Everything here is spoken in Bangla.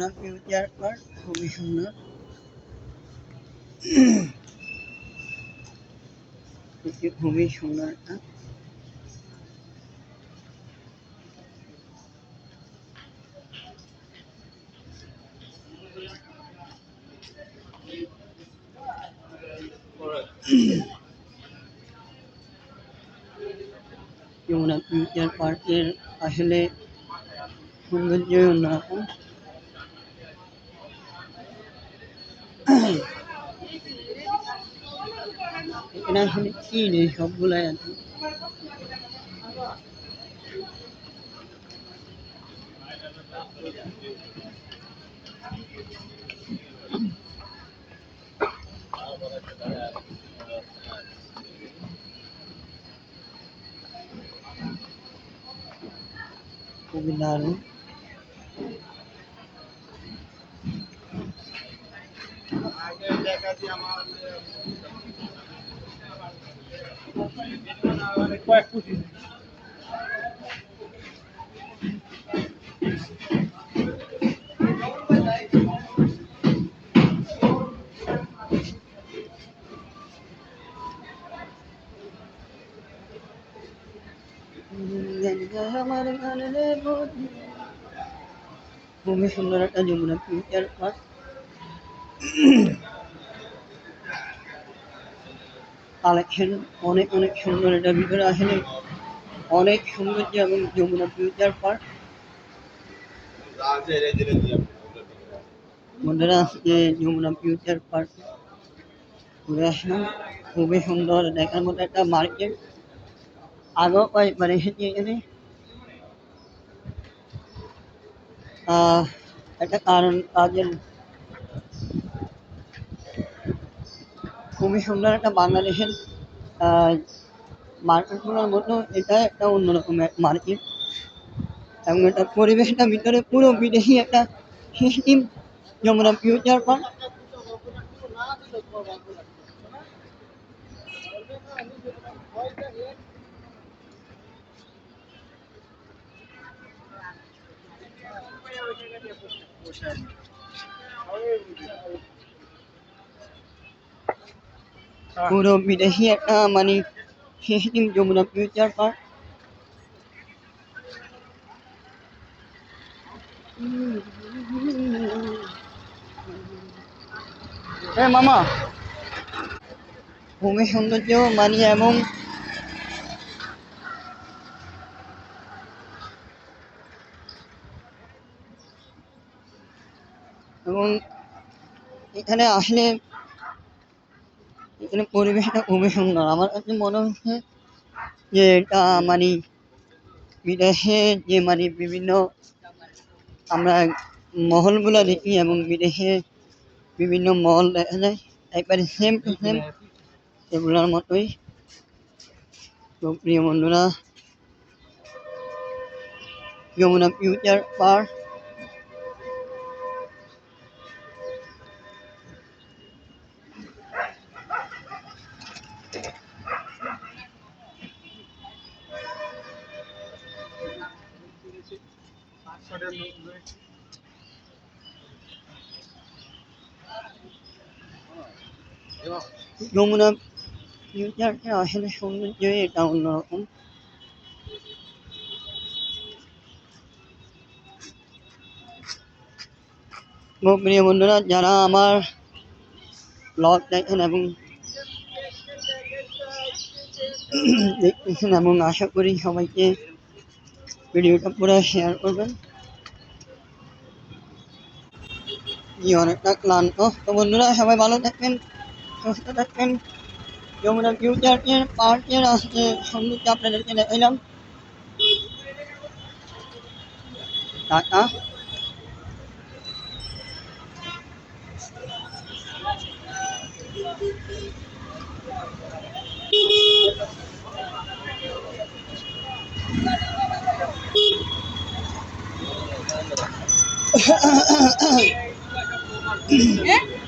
যমুনা ফিউচার পার্ক খুবই সুন্দর এটি খুবই সুন্দর একটা যমুনা ফিউচার পার্কের আসলে সৌন্দর্য অন্যরকম এখানে আসলে কি নেই সবগুলাই আছে খুবই দারুণ আমার গানে খুবই সুন্দর একটা যমুনা ফিউচার পার্ক কালেকশন অনেক অনেক সুন্দর এটার ভিতরে আসলে অনেক সৌন্দর্য এবং যমুনা ফিউচার পার্ক বন্ধুরা, আজকে যমুনা ফিউচার পার্ক ঘুরে আসলাম। খুবই সুন্দর দেখার মতো একটা মার্কেট। আগেও কয়েকবার এসেছি এখানে। একটা কারণ, কাজের খুবই সুন্দর একটা বাংলাদেশের মার্কেটগুলোর মতো এটা একটা অন্যরকম মার্কেট এবং এটা পরিবেশটা ভিতরে পুরো বিদেশি একটা সিস্টেম যমুনা ফিউচার পার্ক পুরো বিদেশি একটা মানে সিস্টেম যমুনা ফিউচার পার্ক এ মামা ভূমি সৌন্দর্য মানে এবং এখানে আসলে এখানে পরিবেশটা খুবই সুন্দর। আমার কাছে মনে হচ্ছে যে এটা মানে বিদেশে যে মানে বিভিন্ন আমরা মহলগুলো দেখি এবং বিদেশে বিভিন্ন মহল দেখা যায়, একবারে সেম টু সেম এগুলোর মতোই। তো প্রিয় বন্ধুরা, যমুনা ফিউচার পার্ক ফিউচারটা আসলে এটা প্রিয় বন্ধুরা, যারা আমার ব্লগ দেখেন এবং দেখতেছেন এবং আশা করি সবাইকে ভিডিওটা পুরো শেয়ার করবেন। জি অনেকটা ক্লান্ত তো বন্ধুরা সবাই ভালো থাকবেন সুস্থ থাকবেন যমুনা ফিউচারের পার্কের আজকে সৌন্দর্য আপনাদেরকে দেখাইলাম টাটা 嗯